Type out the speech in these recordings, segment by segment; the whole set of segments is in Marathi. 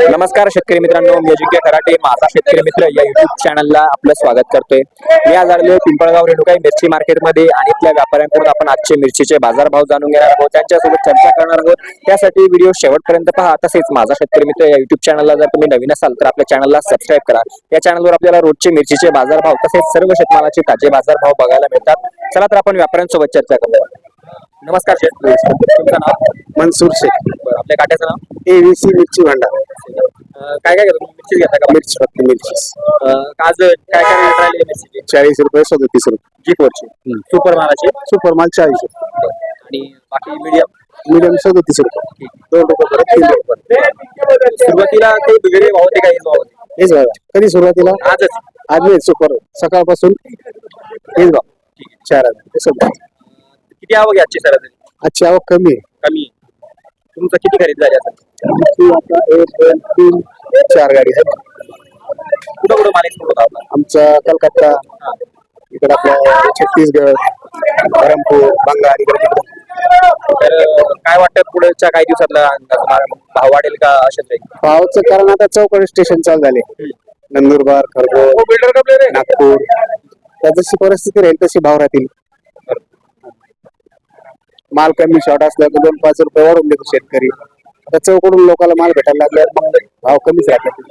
नमस्कार शेतकरी मित्रांनो मी अजिंक्य कराटे माझा शेतकरी मित्र या युट्यूब चॅनलला आपलं स्वागत करतोय. मी आज आहे पिंपळगाव रेणुकाई मिरची मार्केटमध्ये आणि इथल्या व्यापाऱ्यांकडून आपण आजचे मिरचीचे बाजारभाव जाणून घेणार आहोत त्यांच्यासोबत चर्चा करणार आहोत. त्यासाठी व्हिडिओ शेवटपर्यंत पहा. तसेच माझा शेतकरी मित्र या युट्यूब चॅनलला जर तुम्ही नवीन असाल तर आपल्या चॅनलला सबस्क्राईब करा. या चॅनलवर आपल्याला रोजचे मिरचीचे बाजारभाव तसेच सर्व शेतमालाचे ताजे बाजारभाव बघायला मिळतात. चला तर आपण व्यापाऱ्यांसोबत चर्चा करूया. नमस्कार शेठ तुमचं नाव? मनसूर शेख. आपल्या काट्याचं नाव? एव्हीसी मिरची भांडार. काय काय घेतो मिरची घेता का? मिरची फक्त मिरची. अं, आज काय काय रेट राहिले मिरचीचे? चाळीस रुपये सदतीस रुपये. जी फोरची सुपर मालाचे? सुपर माल चाळीस रुपये. आणि बाकी मीडियम मिडियम सदतीस रुपये. दोन रुपये परत तीन रुपये सुरुवातीला काही वेगळे भाव होते काही भाव होते हेच बघा कधी सुरुवातीला? आजच. आज नाही सुपर सकाळपासून हेच बघा चार हजार ते सदतीस. किती आवक आहे आजची सरासरी? आजची आवक आहे कमी आहे. तुमचं किती खरेदी झाली असेल आमची आता? एक दोन तीन चार गाडी आहेत. कुठं कुठं माल एक्सपोर्ट होता आपला आमचा कलकत्ता इकडे आपल्या छत्तीसगड धरमपूर बंगाल इकडे तिकडे. तर काय वाटतं पुढच्या काही दिवसातला अंदाज मा- भाव वाढेल का असेच राहील भावाचं कारण आता चौकडी स्टेशन चालू झाले. नंदुरबार खरगोन नागपूर. त्या जशी परिस्थिती राहील तशी भाव राहतील. माल कमी शॉर्ट असल्यावर दोन पाच रुपये वाढून देतो शेतकरी. आता चौकडून लोकांना माल भेटायला लागल्यावर मग भाव कमीच राहतात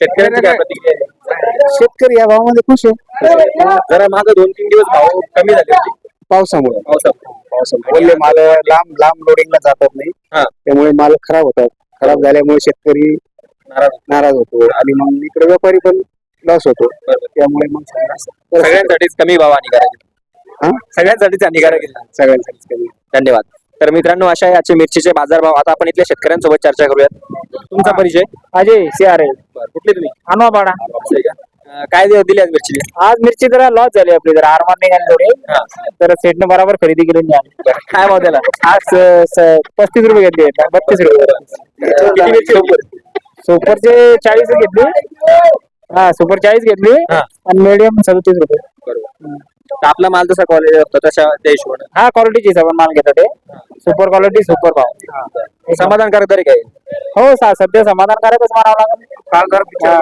शेतकऱ्यांची काय प्रतिक्रिया आहे? शेतकरी या भावामध्ये खुश आहे. जरा मागं दोन तीन दिवस भाव कमी झाले होते. पावसामुळे. पावसामुळे. पावसामुळे. ओले माल लांब लांब लोडिंगला जातात नाही. हा. त्यामुळे माल खराब होतात खराब झाल्यामुळे शेतकरी नाराज नाराज होतो. आणि मग इकडे व्यापारी पण लॉस होतो. बरोबर. त्यामुळे मग सगळ्यांसाठीच कमी भाव हानिकारक आहे. सगळ्यांसाठीच हानिकारक आहे. सगळ्यांसाठीच कमी धन्यवाद. तर मित्रांनो अशा याचे मिरचीचे बाजारभाव आता आपण इथल्या शेतकऱ्यांसोबत चर्चा करूयात. तुमचा परिचय? अजय सी आर कुठले तुम्ही? का? अं, काय दे- दिली आज मिरची आज मिरची जरा लॉस झाली आपली जरा आरमान निघाली थोडी. तर सेटने बरोबर खरेदी केली नाही आम्ही. काय भाव त्याला? आज स- पस्तीस रुपये घेतली बत्तीस रुपये. मिरची? सुपरचे चाळीस घेतली. हा सुपर चाळीस घेतली. हा. आणि मीडियम सदतीस रुपये. बरोबर. आपला माल जसा क्वालिटी असतो तशा त्या हिशोबाने. हा क्वालिटीची आपण माल घेतो ते. सुपर क्वालिटी सुपर भाव. समाधानकारक तरी काय हो सा- सध्या समाधानकारकच मानावं लागेल. हा.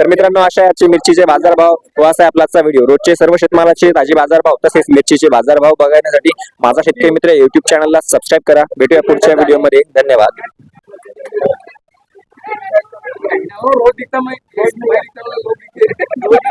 तर मित्रांनो अशा याचे मिरचीचे बाजारभाव व असा आहे आपला आजचा व्हिडिओ रोजचे सर्व शेतमालाचे ताजे बाजारभाव तसेच मिरचीचे बाजारभाव बघण्यासाठी माझा शेतकरी मित्र युट्यूब चॅनलला सबस्क्राईब करा. भेटूया पुढच्या व्हिडिओमध्ये धन्यवाद. रोज दिखता मैं रोज मोबाइल दिखता मैं लोग दिखते